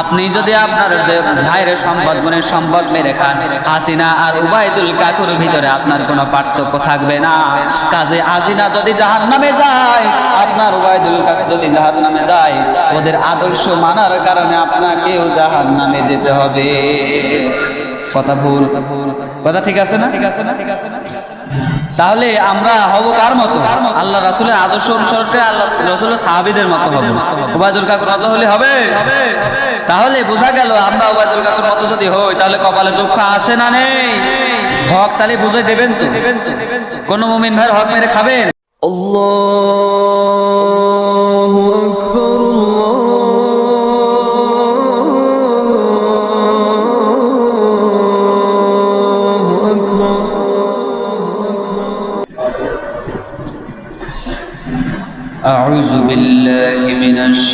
আপনি যদি আপনার ভাইয়ের সম্পদ, বোনের সম্পদ মেরে খান, হাসিনা আর উবায়দুল কাকুর ভিতরে আপনার কোনো পার্থক্য থাকবে না। কাজে হাসিনা যদি জাহান নামে যায়, আপনার উবায়দুল কাকু যদি জাহান নামে যায়, ওদের আদর্শ মানার কারণে আপনাকেও জাহান নামে যেতে হবে। কথা ভুল। কথা ঠিক আছে না? ঠিক আছে না ঠিক আছে না ঠিক আছে না তাহলে আমরা হব কার মতো? আল্লাহ রাসুলের আদর্শ অনুসরণে আল্লাহ রাসুলের সাহাবিদের মতো হবে। ওবায়দুল কাকুর মতো হলে হবে? তাহলে বোঝা গেল আমরা ওবায়দুল কাকুর মতো যদি হই, তাহলে কপালে দুঃখ আছে না নেই? হক তাহলে বুঝে দেবেন তো। দেবেন তো দেবেন তো কোনো মুমিন ভাইয়ের হক মেরে খাবেন?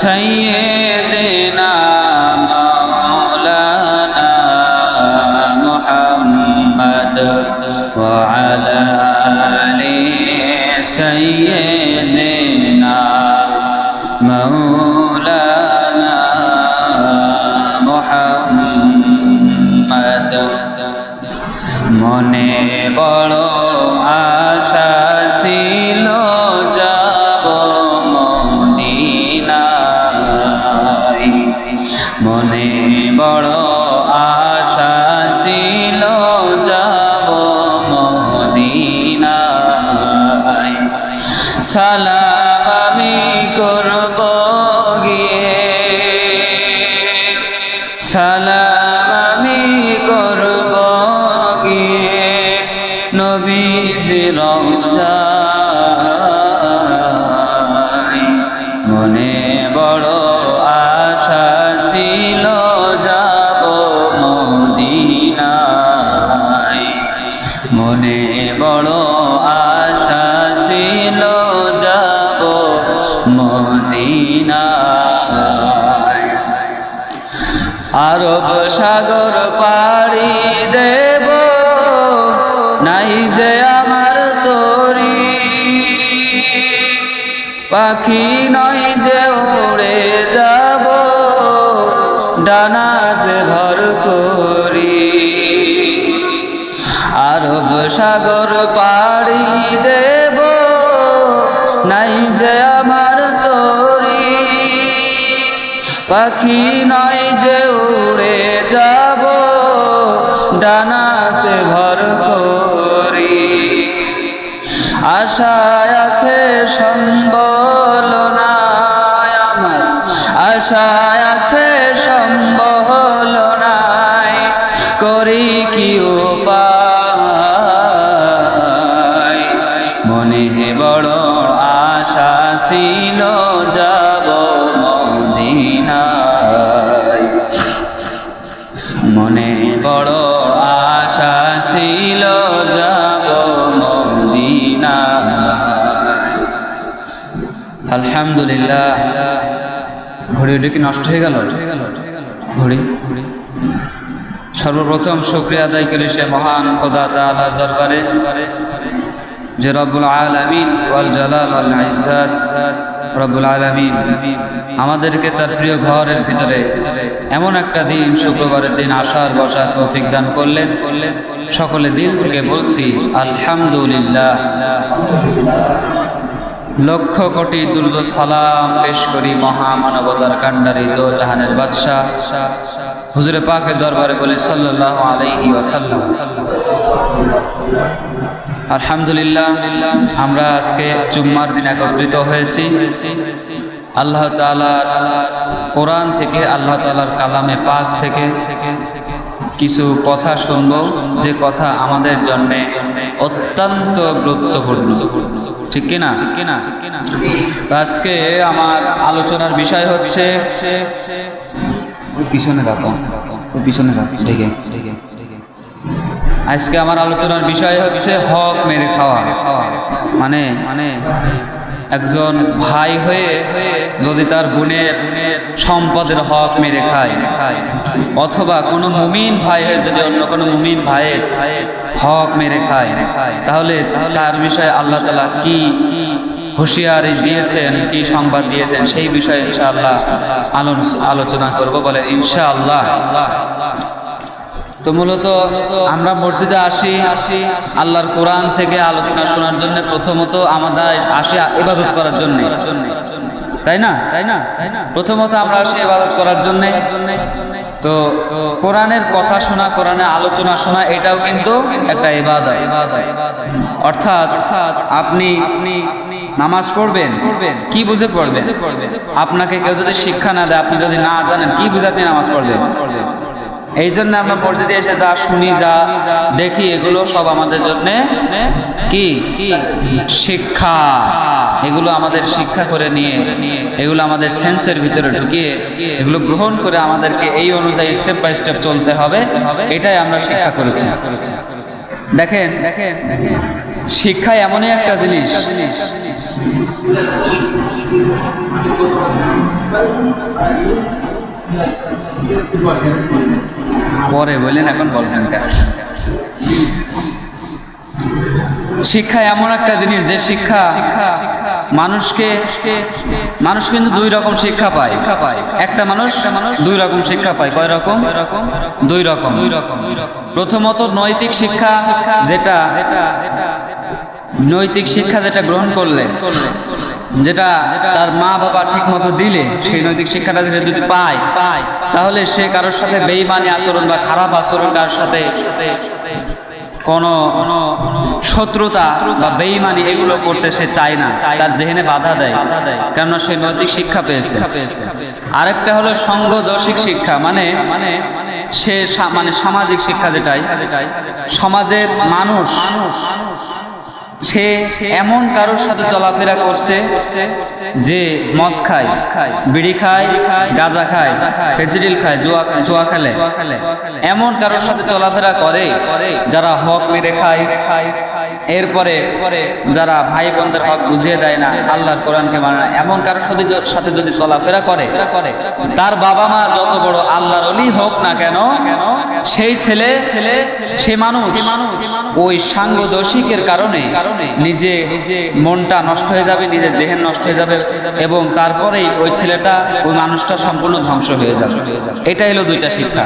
sem সালাম আমি পাখি নয় যে উড়ে যাব, ডানাতে ভর করি। আরব সাগর পাড়ি দেব, নাই যে আমার তরি। পাখি নয় মনে বড় ছিল, যাব মদিনায়। মনে বড় আশা ছিল, যাব মদিনায়। আলহামদুলিল্লাহ। ঘড়ি ওটা কি নষ্ট হয়ে গেল? ঘড়ি? সর্বপ্রথম শুক্রিয়া আদায় করি সে মহান খোদা তাআলার দরবারে, যে রব্বুল আলামিন জালাল ইজ্জাত, রব্বুল আলামিন আমাদেরকে তার প্রিয় ঘরের ভিতরে এমন একটা দিন, শুক্রবারের দিন আসার, বসার তৌফিক দান করলেন। করলেন সকলে দিল থেকে বলছি, আলহামদুলিল্লাহ। লক্ষ কোটি দুর্দ সালাম পেশ করি মহামানবতার কাণ্ডারি দো জাহানের বাদশাহ। হুজুরে পাকের দরবারে বলে সাল্লাহ আলাইহি ওয়াসাল্লাম। আলহামদুলিল্লাহ, আমরা আজকে জুম্মার দিন একত্রিত হয়েছি। আল্লাহ তাআলার কোরআন থেকে, আল্লাহ তালার কালামে পাক থেকে কিছু কথা শুনব। যে কথা আমাদের জন্য অত্যন্ত গুরুত্বপূর্ণ। ঠিক কিনা ঠিক কিনা ঠিক কিনা? আজকে আমার আলোচনার বিষয় হচ্ছে পিছনে রাখো। পিছনে রাখো। আজকে আমার আলোচনার বিষয় হচ্ছে হক মেরে খাওয়া। মানে মানে একজন ভাই হয়ে যদি তার বোনের সম্পদের হক মেরে খায়, অথবা কোনো মুমিন ভাই হয়ে যদি অন্য কোনো মুমিন ভাইয়ের হক মেরে খায়, তাহলে তার বিষয়ে আল্লাহ তালা কি হুঁশিয়ারি দিয়েছেন, কি সংবাদ দিয়েছেন, সেই বিষয়ে ইনশাআল্লাহ আলোচনা করব বলে ইনশাআল্লাহ। তো মূলত আমরা মসজিদে আসি আসি আল্লাহর কোরআন থেকে আলোচনা শোনার জন্য, প্রথমত আমরা আসি ইবাদত করার জন্য। তাই না? তাই না তাই না প্রথমত আমরা আসি ইবাদত করার জন্য। তো কোরআনের কথা শোনা, কোরআনের আলোচনা শোনা, এটাও কিন্তু একটা ইবাদত। অর্থাৎ অর্থাৎ আপনি আপনি নামাজ পড়বেন? কি বুঝে পড়বেন? আপনাকে কেউ যদি শিক্ষা না দেয়, আপনি যদি না জানেন, কি বুঝে আপনি নামাজ পড়বেন এই জন্য আমরা মসজিদে এসে যা শুনি, যা দেখি, এগুলো সব আমাদের জন্য কি? শিক্ষা। এগুলো আমাদের শিক্ষা করে নিয়ে, এগুলো আমাদের সেন্সের ভিতরে ঢুকিয়ে, এগুলো গ্রহণ করে আমাদেরকে এই অনুযায়ী স্টেপ বাই স্টেপ চলতে হবে। এটাই আমরা শিক্ষা করেছি। দেখেন দেখেন দেখেন। শিক্ষা এমনই একটা জিনিস। পরে বললেন, এখন বলছেন শিক্ষা এমন একটা জিনিস যে শিক্ষা মানুষকে, মানুষ কিন্তু দুই রকম শিক্ষা পায়। শিক্ষা পায় একটা মানুষ দুই রকম শিক্ষা পায়। কয় রকম? দুই রকম। দুই রকম প্রথমত নৈতিক শিক্ষা যেটা যেটা নৈতিক শিক্ষা যেটা গ্রহণ করলে, যেটা তার মা বাবা ঠিক মতো দিলে, সেই নৈতিক শিক্ষাটা যদি যদি পায় পায় তাহলে সে কারোর সাথে বেইমানি আচরণ বা খারাপ আচরণ কারোর সাথে কোনো শত্রুতা বা বেইমানি এগুলো করতে সে চায় না, তার জেহেনে বাধা দেয়। বাধা দেয় কেননা সে নৈতিক শিক্ষা পেয়েছে। আরেকটা হলো সঙ্গদর্শিক শিক্ষা মানে মানে সে মানে সামাজিক শিক্ষা যেটাই, সমাজের মানুষ মানুষ সে এমন কারোর সাথে চলাফেরা করছে যে মদ খায়, বিড়ি খায়, গাঁজা খায়, ফেজিডিল খায়, জুয়া জুয়া খেলে। এমন কারোর সাথে চলাফেরা করে যারা হক মেরে খায়। এরপরে যারা ভাই বোনদের হক বুঝিয়ে দেয় না, আল্লাহর কোরআনকে মানে না, এমন কারোর সাথে সাথে যদি চলাফেরা করে, তার বাবা মা যত বড় আল্লাহর অলি হোক না কেন কেন সেই ছেলে ছেলে সে মানুষ, ওই সাঙ্গ দোষিকের কারণে নিজে নিজে মনটা নষ্ট হয়ে যাবে, নিজের জেহেন নষ্ট হয়ে যাবে এবং তারপরেই ওই ছেলেটা, ওই মানুষটা সম্পূর্ণ ধ্বংস হয়ে যাবে। এটা হলো দুইটা শিক্ষা।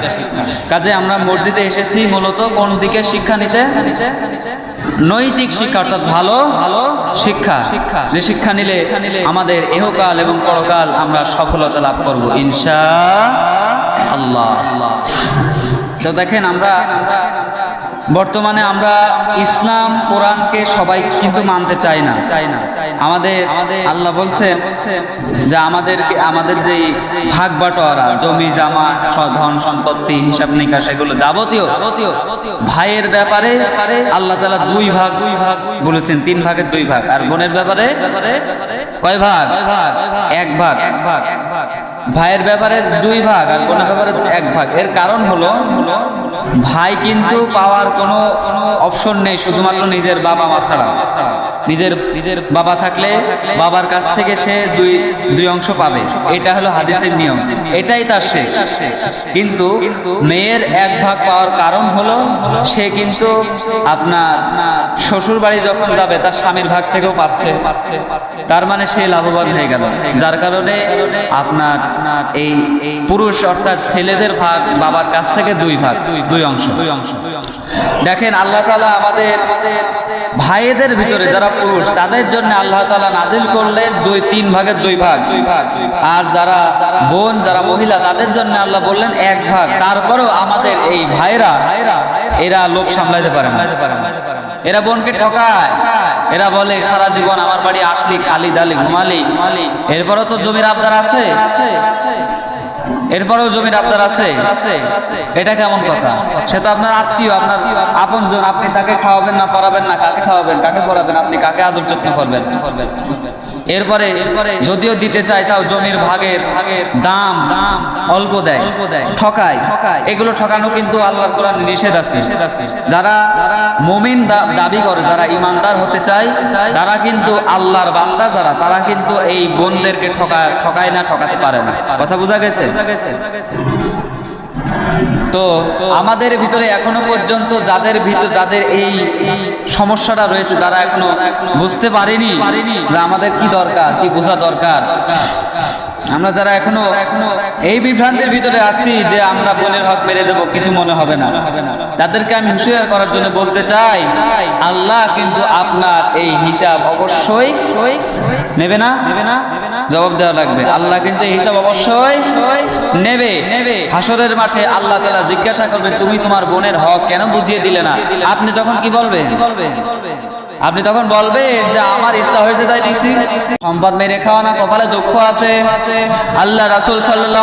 কাজে আমরা মসজিদে এসেছি মূলত কোন দিকে শিক্ষা নিতে? নৈতিক শিক্ষা অর্থাৎ ভালো ভালো শিক্ষা। শিক্ষা যে শিক্ষা নিলে আমাদের এহকাল এবং পরকাল আমরা সফলতা লাভ করব, ইনশা আল্লাহ আল্লাহ। তো দেখেন আমরা বর্তমানে আমরা ইসলাম, কোরআনকে সবাই কিন্তু মানতে চাই না। চাই না আমাদের আমাদের আল্লাহ বলছেন যে আমাদেরকে, আমাদের যেই ভাগ বাটোয়ারা, জমি, জামা ধন সম্পত্তি, হিসাব নিকাশ, এগুলো যাবতীয় যাবতীয় ভাইয়ের ব্যাপারে আল্লাহ তালা দুই ভাগ দুই ভাগ বলেছেন, তিন ভাগের দুই ভাগ। আর বোনের ব্যাপারে কয় ভাগ এক ভাগ এক ভাগ? এক ভাগ। ভাইয়ের ব্যাপারে দুই ভাগ আর কোনো ব্যাপারে এক ভাগ। এর কারণ হলো, ভাই কিন্তু পাওয়ার কোনো অপশন নেই, শুধুমাত্র নিজের বাবা মা ছাড়া। নিজের নিজের বাবা থাকলে বাবার কাছ থেকে সে দুই দুই অংশ পাবে। এটা হলো হাদিসের নিয়ম। এটাই তার শেষ। কিন্তু মেয়ের এক ভাগ পাওয়ার কারণ হলো সে কিন্তু আপনার শ্বশুর বাড়ি যখন যাবে, তার স্বামীর ভাগ থেকেও পাচ্ছে। তার মানে সে লাভবান হয়ে গেল। যার কারণে আপনার এই এই পুরুষ অর্থাৎ ছেলেদের ভাগ বাবার কাছ থেকে দুই ভাগ, দুই অংশ। দুই অংশ দেখেন আল্লাহ তালা আমাদের আমাদের ভাইদের ভিতরে যারা পুরুষ, তাদের জন্য আল্লাহ তালা নাজিল করলেন দুই, তিন ভাগের দুই ভাগ। দুই ভাগ আর যারা বোন, যারা মহিলা, তাদের জন্য আল্লাহ বললেন এক ভাগ। তারপরেও আমাদের এই ভাইরা, এরা লোক সামলাইতে পারে এরা বোনকে ঠকায়। এরা বলে, সারা জীবন আমার বাড়ি আসলি, খালি দালি ঘুমালি। এরপরও তো জমির আবদার আছে। এরপরেও জমির আপনার আছে। এটা কেমন কথা? সে তো আপনার আত্মীয় আপনার আপনজন আপনি তাকে খাওয়াবেন না পড়াবেন না কাকে খাওয়াবেন কাকে পড়াবেন আপনি কাকে আদর যত্ন করবেন? এরপরে এরপরে যদিও দিতে চায় তাও জমির ভাগের ভাগের দাম দাম অল্প দেয় অল্প দেয় ঠকায়। ঠকায় এগুলো ঠকানো কিন্তু আল্লাহর কোরআন নিষেধ আছে। যারা যারা মুমিন দাবি করে যারা ইমানদার হতে চায় তারা কিন্তু আল্লাহর বান্দা যারা তারা কিন্তু এই বোনদেরকে ঠকায় ঠকায় না ঠকাতে পারে না। কথা বোঝা গেছে? তো আমাদের ভিতরে এখনও পর্যন্ত যাদের ভিতর যাদের এই এই সমস্যাটা রয়েছে, তারা এখনও বুঝতে পারেনি যে আমাদের কি দরকার, কি বোঝা দরকার। আমরা যারা এখনও এখনও এই বিভ্রান্তির ভিতরে আছি যে আমরা বোনের হক মেরে দেবো, কিছু মনে হবে না। তাদেরকে আমি হুঁশিয়ার করার জন্য বলতে চাই, আল্লাহ কিন্তু আপনার এই হিসাব অবশ্যই নেবে না নেবে না জবাব দেওয়া লাগবে। আল্লাহ কিন্তু হিসাব অবশ্যই নেবে। নেবে হাসরের মাঠে আল্লাহ তাআলা জিজ্ঞাসা করবে, তুমি তোমার বোনের হক কেন বুঝিয়ে দিলে না? আপনি তখন কি বলবে কি বলবে কি বলবে আপনি তখন বলবেন যে আমার ইচ্ছা হয়েছে তাই দিছি। সম্পদ মেরে খাওয়া না কপালে দুঃখ আছে। আল্লাহ রাসূল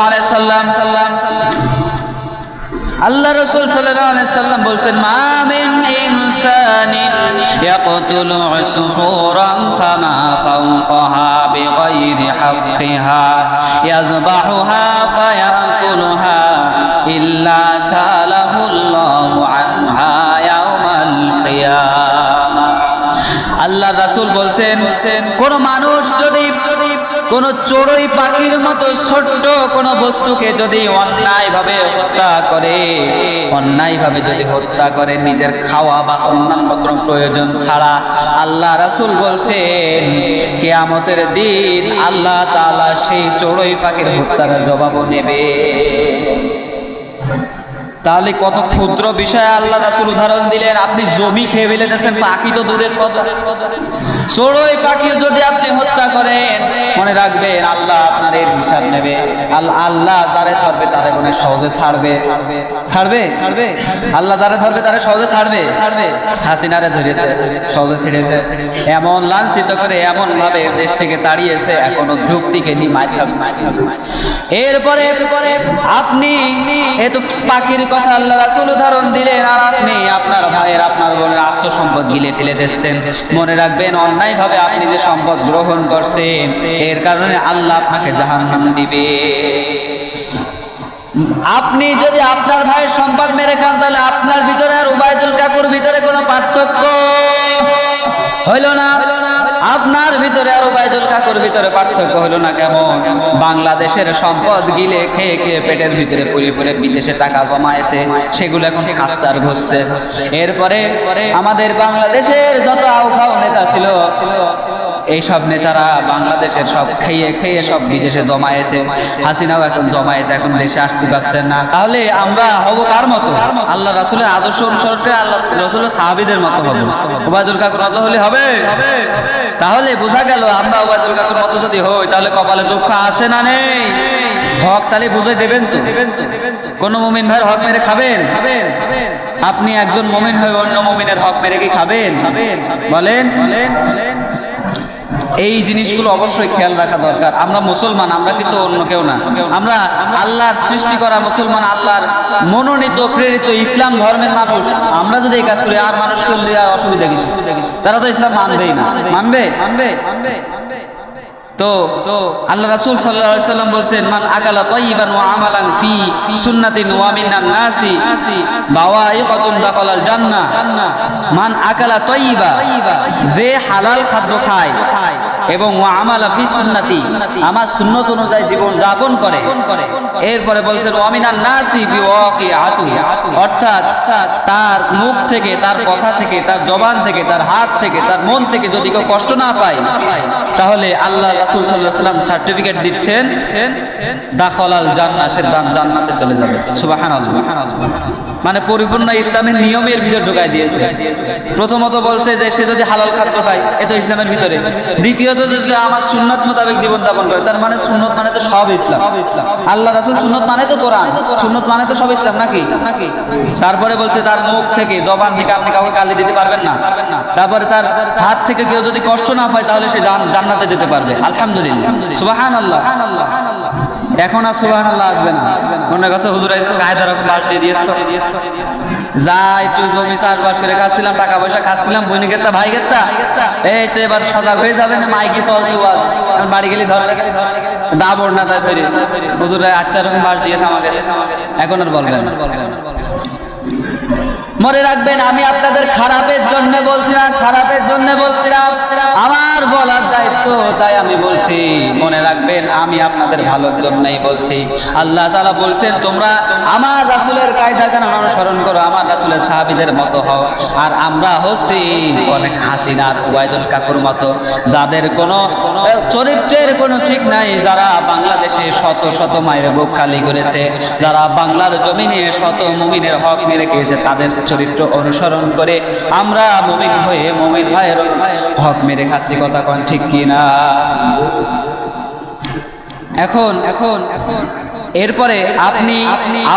আলাইহি সাল্লাম সাল্লাম আল্লাহ রসুল সাল্লাম বলছেন, মা মিন ইনসানিন ইয়াকতুলু উসফুরান ফামা ফাওকাহা বিগাইরি হাক্কিহা ইয়াযবাহুহা ফায়াকুলুহা ইল্লা শালাহুল্লাহু আল্লাহ রাসূল বলছেন, কোন মানুষ যদি কোন চড়ুই পাখির মতো ছোট্ট কোন বস্তুকে যদি অন্যায় ভাবে হত্যা করে অন্যায় ভাবে যদি হত্যা করে, নিজের খাওয়া বা অন্যান্য প্রয়োজন ছাড়া আল্লাহ রাসুল বলছেন, কেয়ামতের দিন আল্লাহ তাআলা সেই চড়ুই পাখির হত্যার জবাবও নেবে। তাহলে কত ক্ষুদ্র বিষয়ে আল্লাহ রাসূল উদাহরণ দিলেন, আপনি জমি খেয়ে ফেলেছেন, পাখি তো দূরের কথা। চড়ুই পাখি যদি আপনি হত্যা করেন, মনে রাখবেন আল্লাহ আপনার এর হিসাব নেবে। আল্লাহ যারে ধরবে তারে মনে সহজে ছাড়বে। ছাড়বে? ছাড়বে? আল্লাহ যারে ধরবে তারে সহজে ছাড়বে? ছাড়বে হাসিনারে ধরেছে, সহজে ছেড়েছে। এমন লাঞ্ছিত করে এমন ভাবে দেশ থেকে তাড়িয়েছে, এখনও যুক্তিকে নিয়ে মার খাবে মার এরপরে আপনি এ তো পাখির কথা আল্লাহ রাসূল উদাহরণ দিলেন, আর আপনি আপনার ভাইয়ের, আপনার বোনের আস্ত সম্পদ গিলে ফেলে দিচ্ছেন। মনে রাখবেন অন্যায় ভাবে আপনি যে সম্পদ গ্রহণ করছেন, এর কারণে আল্লাহ আপনাকে জাহান্নাম দিবে। আপনি যদি আপনার ভাইয়ের সম্পদ মেরে খান, তাহলে আপনার ভিতরে আর উবায়দুল কাকুর ভিতরে কোনো পার্থক্য হইল না। আপনার ভিতরে আর বাইদুল কাকুর ভিতরে পার্থক্য হলো না কেমন? বাংলাদেশের সম্পদ গিলে খেয়ে খেয়ে পেটের ভিতরে পুরে পুরে বিদেশে টাকা জমায়েছে, সেগুলো এখন খাসার ঘুরছে এরপরে আমাদের বাংলাদেশের যত আউখাও নেতা ছিল এইসব নেতারা বাংলাদেশের সব খেয়ে খেয়ে সব বিদেশে জমায়েছে। হাসিনাও এখন জমায়েছে, এখন দেশে আসতে পারছেন না। তাহলে আমরা হব কার মতো? আল্লাহ রাসুলের আদর্শ অনুসরণে আল্লাহ রসুলের সাহাবিদের মতো হবে। উবায়দুল কাকুর মতো হলে হবে? তাহলে বোঝা গেল আমরা উবায়দুল কাকুর মতো যদি হই, তাহলে কপালে দুঃখ আছে না নেই? হক তাহলে বুঝে দেবেন তো? কোন মুমিন ভাইয়ের হক মেরে খাবেন? খাবেন আপনি একজন মুমিন হয়ে অন্য মুমিনের হক মেরে কি খাবেন? বলেন বলেন বলেন? এই জিনিসগুলো অবশ্যই খেয়াল রাখা দরকার। আমরা মুসলমান, আমরা কিন্তু অন্য কেউ না। আমরা আল্লাহর সৃষ্টি করা মুসলমান, আল্লাহর মনোনীত, প্রেরিত ইসলাম ধর্মের মানুষ। আমরা যদি এই কাজ করি, আর মানুষ করলে অসুবিধা কিছু তারা তো ইসলাম মানবেই না। মানবে মানবে? মানবে? তো আল্লাহ রাসূল সাল্লাল্লাহু আলাইহি সাল্লাম বলছেন, মান আকালা তাইয়িবান ওয়া আমালান ফি সুন্নাতিন ওয়া মিনান নাসি, বাওয়াইকাতুন দাখালাল জান্নাহ, মান আকালা তাইয়িবা, যে হালাল খাদ্য খায় এবং ওয়া আমালা ফি সুন্নাতি, আমার সুন্নত অনুযায়ী জীবন যাপন করে। এরপরে বলছেন, ওয়া মিনান নাসি বিওয়াকিআতু অর্থাৎ তার মুখ থেকে, তার কথা থেকে, তার জবান থেকে, তার হাত থেকে, তার মন থেকে যদি কেউ কষ্ট না পায়, তাহলে আল্লাহ রাসূল সাল্লাম সার্টিফিকেট দিচ্ছেন দাখলাল জান্নাহ, সে জান্নাতে চলে যাবে। সুবহানাল্লাহ। মানে পরিপূর্ণ ইসলামের নিয়মের ভিতর ঢুকাই দিয়েছে। প্রথমত বলছে যে সে যদি হালাল খাদ্য খায়, এ তো ইসলামের ভিতরে। দ্বিতীয়ত যদি আমার সুন্নত মোতাবেক জীবন যাপন করে, তার মানে সুন্নত মানে তো সব ইসলাম। আল্লাহ রাসূল, সুন্নত মানে তো কোরআন, সুন্নত মানে তো সব ইসলাম নাকি? তারপরে বলছে তার মুখ থেকে জবান থেকে আপনি কাউকে গালি দিতে পারবেন না। তারপরে তার হাত থেকে কেউ যদি কষ্ট না পায়, তাহলে সে জান- জান্নাতে যেতে পারবে। আলহামদুলিল্লাহ। এখন আর না। মনে কাছে হুজুর টাকা পয়সা না তাই রাখবেন, আমি আপনাদের খারাপের জন্য বলছি না খারাপের জন্য বলছি না আমার দায়িত্ব তাই আমি বলছি, মনে রাখবেন, আমি আপনাদের ভালোর জন্যই বলছি। আল্লাহ তাআলা বলছেন, তোমরা আমার রাসূলের কায়দা কেন অনুসরণ করো? আমার রাসূলের সাহাবীদের মতো হও। আর আমরা হচ্ছি অনেক হাসিনার ওয়াইদুল কাকুর মতো, যাদের কোনো চরিত্রের কোনো ঠিক নাই, যারা বাংলাদেশে শত শত মায়ের বুক খালি করেছে, যারা বাংলার জমিনে শত মুমিনের হক মেরে খেয়েছে, তাদের চরিত্র অনুসরণ করে আমরা মুমিন হয়ে, মুমিন ভাইয়ের হক মেরে খাচ্ছি, কথা কন ঠিক কিনা? এখন এখন এখন। এরপরে আপনি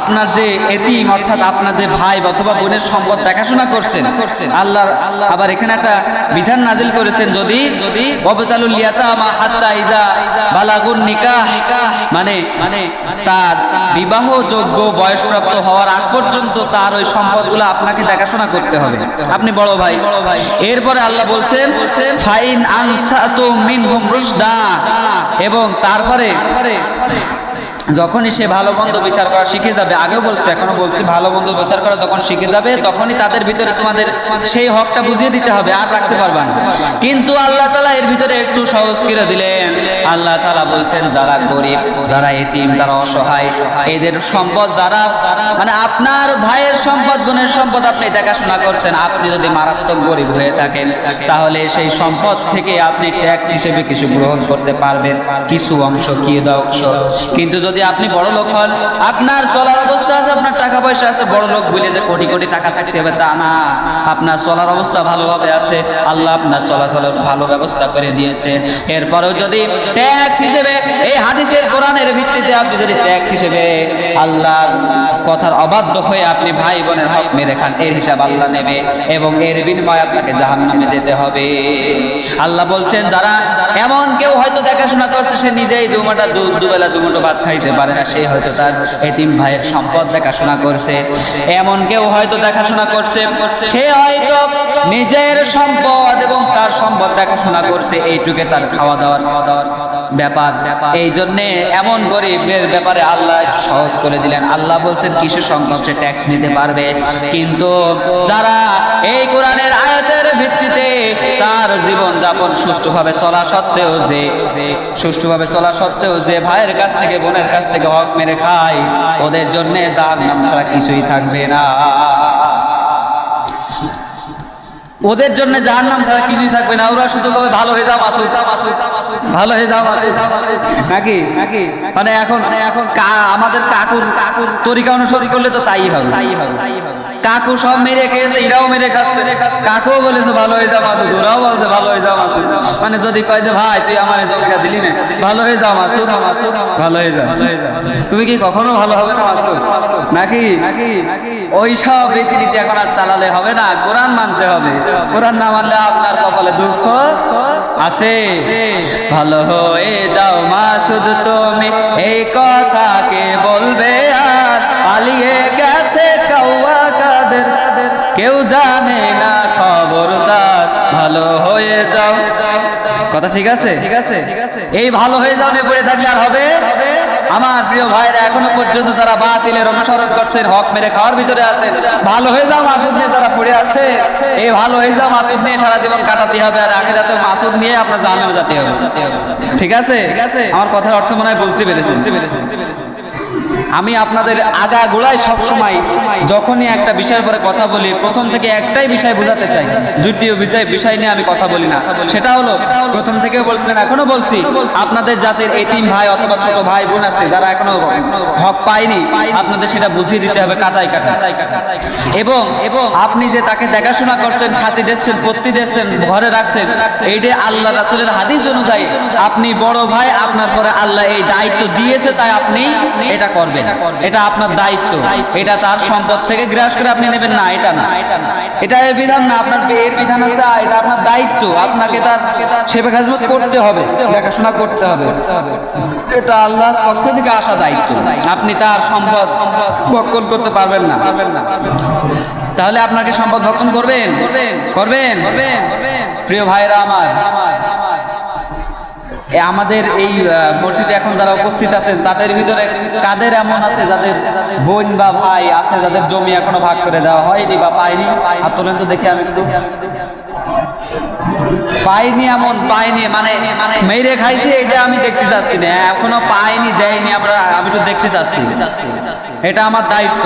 আপনার যে এতিম, অর্থাৎ আপনার যে ভাই অথবা বোনের সম্পদ দেখাশোনা করছেন আল্লাহ আল্লাহ আবার এখানে একটা বিধান নাজিল করেছেন, যদি যদি অবতালুল ইয়াতামা হাত্তা ইজা বালাগুন নিকাহ মানে মানে তার বিবাহ যোগ্য বয়সপ্রাপ্ত হওয়ার আগ পর্যন্ত তার ওই সম্পদগুলো আপনাকে দেখাশোনা করতে হবে। আপনি বড় ভাই বড় ভাই। এরপরে আল্লাহ বলছেন, ফাইন আনসাতু মিনহুম রুশদা, এবং তারপরে যখনই সে ভালো মন্দ বিচার করা শিখে যাবে, আগেও বলছে এখনও বলছি, ভালো মন্দ বিচার করা যখন শিখে যাবে, তখনই তাদের ভিতরে তোমাদের সেই হকটা বুঝিয়ে দিতে হবে, আর রাখতে পারবা না। কিন্তু আল্লাহ তালা এর ভিতরে একটু সহজ করে দিলেন। আল্লাহ তালা বলছেন, যারা গরিব, যারা এতিম, যারা অসহায়, এদের সম্পদ যারা মানে আপনার ভাইয়ের সম্পদ, বোনের সম্পদ আপনি দেখাশোনা করছেন, আপনি যদি মারাত্মক গরিব হয়ে থাকেন, তাহলে সেই সম্পদ থেকে আপনি ট্যাক্স হিসেবে কিছু গ্রহণ করতে পারবেন। কিছু অংশ, কি অংশ। কিন্তু যদি আপনি বড় লোক হন, আপনার চলার অবস্থা আছে, আপনার টাকা পয়সা আছে, বড় লোক বলে যে কোটি কোটি টাকা থাকতে হবে, তা না। আপনার চলার অবস্থা ভালোভাবে আছে, আল্লাহ আপনার চলাচলের ভালো ব্যবস্থা করে দিয়েছে। এরপরেও যদি ট্যাক্স হিসেবে, এই হাদিসের কোরআনের ভিত্তিতে আপনি যদি ট্যাক্স হিসেবে আল্লাহর কথার অবাধ্য হয়ে আপনি ভাই বোনের হক মেরে খান, এর হিসাব আল্লাহ নেবে এবং এর বিনিময়ে আপনাকে জাহান্নামে যেতে হবে। আল্লাহ বলছেন, যারা এমন কেউ হয়তো দেখাশোনা করছে, সে নিজেই দুমাটা দুবেলা দুমুটো ভাত খাইতে পারে না, সে হয়তো তার এতিম ভাইয়ের সম্পদ দেখাশোনা করছে। এমন কেউ হয়তো দেখাশোনা করছে। সে হয়তো নিজের সম্পদ এবং তার সম্পদ দেখাশোনা করছে, এইটুকে তার খাওয়া দাওয়া খাওয়া দাওয়ার ব্যাপার। এই জন্যে এমন গরিবের ব্যাপারে আল্লাহ সহজ করে দিলেন। আল্লাহ বলছেন, কিছু সংখ্যক সে ট্যাক্স নিতে পারবে। কিন্তু যারা এই তার জীবন যাপন সুষ্ঠুভাবে চলা সত্ত্বেও যে সুষ্ঠুভাবে চলা সত্ত্বেও যে ভাইয়ের কাছ থেকে, বোনের কাছ থেকে হক মেরে খায়, ওদের জন্য যার নাম ছাড়া কিছুই থাকবে না। ওদের জন্য যার নাম ছাড়া কিছুই থাকবে না। ওরা শুধু ভালো হয়ে যাও মাসুদ। ভালো হয়ে যাও মাসুদ নাকি? নাকি? মানে এখন মানে এখন আমাদের কাকুর কাকুর তরিকা অনুসরণ করলে তো তাই হবে। তাই হবে তাই হবে। কাকু সব মেরে খেয়েছে এরাও মেরে খাচ্ছে। কাকুও বলেছে ভালো হয়ে যাও মাসুদ ওরাও বলছে ভালো হয়ে যাও মাসুদ মানে যদি কয় যে ভাই তুই আমার জমিটা দিলি না। ভালো হয়ে যাও মাসুদ মাসুদ ভালো হয়ে যাও। ভালো হয়ে যাও। তুমি কি কখনো ভালো হবে না মাসুদ নাকি? নাকি? ওই সব রীতিনীতি এখন আর চালালে হবে না কোরআন মানতে হবে। কোরআন না মানলে আপনার কপালে দুঃখ আসে। ভালো হয়ে যাও মা শুধু তুমি এই কথাকে বলবে আর পালিয়ে গেছে কাউয়া কাদের। কেউ জানে না খবর তার ভালো হয়ে যাও। কথা ঠিক আছে? ঠিক আছে ঠিক আছে। এই ভালো হয়ে যাও নিয়ে পড়ে থাকলে আর হবে হবে? আমার প্রিয় ভাইরা, এখনও পর্যন্ত যারা বাতিলের অনুসরণ করছেন, হক মেরে খাওয়ার ভিতরে আছে ভালো হয়ে যাও মাসুদ নিয়ে যারা পড়ে আছে, এই ভালো হয়ে যাও মাসুদ নিয়ে, সারা জীবন কাটাতে হবে আর আগে যাতে মাসুদ নিয়ে আপনার জানেও যেতে হবে। ঠিক আছে? ঠিক আছে আমার কথার অর্থ মনে হয় বুঝতে পেরেছেন বুঝতে পেরেছেন। আমি আপনাদের আগা গোড়ায় সবসময় যখনই একটা বিষয়ের পরে কথা বলি, প্রথম থেকে একটাই বিষয় বোঝাতে চাই। দ্বিতীয় বিষয় বিষয় নিয়ে আমি কথা বলি না। সেটা হলো, প্রথম থেকে বলছিলেন, এখনও বলছি, আপনাদের জাতির এই তিন ভাই অথবা ছোট ভাই বোন আছে, যারা এখনও হক পায়নি, আপনাদের সেটা বুঝিয়ে দিতে হবে কাটাই কাটাই এবং এবং আপনি যে তাকে দেখাশোনা করছেন, খাতি দিচ্ছেন, পত্তি দিচ্ছেন, ঘরে রাখছেন, এইটা আল্লাহ রাসুলের হাদিস অনুযায়ী, আপনি বড় ভাই, আপনার পরে আল্লাহ এই দায়িত্ব দিয়েছে, তাই আপনি এটা করবেন। এটা আপনার দায়িত্ব। এটা তার সম্পদ থেকে গ্রাস করে আপনি নেবেন না, এটা না। এটা এর বিধান না, আপনার এর বিধান আছে, এটা আপনার দায়িত্ব। আপনাকে তার সেবা খাজমত করতে হবে, দেখাশোনা করতে হবে। এটা আল্লাহর পক্ষ থেকে আসা দায়িত্ব। আপনি তার সম্পদ ভক্ষণ করতে পারবেন না। তাহলে আপনাকে সম্পদ ভক্ষণ করবেন? করবেন? করবেন? প্রিয় ভাইরা আমার আমাদের এই মসজিদে এখন যারা উপস্থিত আছেন তাদের ভিতরে কাদের এমন আছে যাদের বোন বা ভাই আছে যাদের জমি এখনও ভাগ করে দেওয়া হয়নি বা পায়নি? হাত তোলেন তো দেখে আমি পাইনি এমন পাইনি মানে মানে মেরে খাইছে, এটা আমি দেখতে চাচ্ছি না। এখনও পাইনি দেয়নি, আমরা, আমি তো দেখতে চাচ্ছি। এটা আমার দায়িত্ব।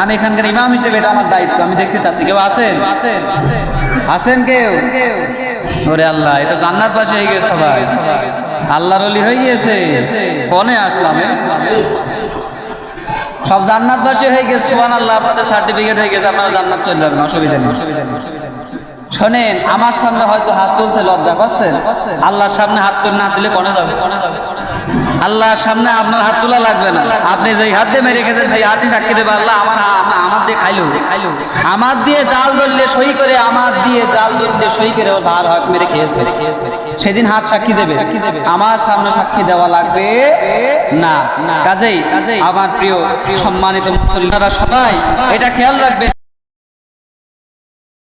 আমি এখানকার ইমাম হিসেবে এটা আমার দায়িত্ব। আমি দেখতে চাচ্ছি। কেউ আছেন আছেন? আছেন কেউ? ওরে আল্লাহ এটা জান্নাত পাশে হয়ে গেছে সবাই। আল্লাহর অলি হয়ে গিয়েছে কনে আসলাম? সব জান্নাতবাসী হয়ে গেছে সোহান আল্লাহ আপনাদের সার্টিফিকেট হয়ে গেছে আপনারা জান্নাত চলে যাবেন অসুবিধা নেই। অসুবিধা নেই শোনেন আমার সামনে হয়তো হাত তুলতে লজ্জা করছেন আল্লাহর সামনে হাত তুলে না দিলে কনে যাবে কনে যাবে? আল্লাহর সামনে আপনার হাত তোলা লাগবে না। আপনি যেই হাত দিয়ে মেরে রেখেছেন সেই হাতই সাক্ষী দেবে আল্লাহ, আমার আমার দিয়ে খাইলো। খাইলো আমার দিয়ে জাল ধরলে সই করে, আমার দিয়ে জাল ধরলে সই করে ও ধার হক মেরে খেয়েছে। সেদিন হাত সাক্ষী দেবে। আমার সামনে সাক্ষী দেওয়া লাগবে না। কাজেই কাজেই, আমার প্রিয়, সম্মানিত মুসল্লিরা সবাই, এটা খেয়াল রাখবে।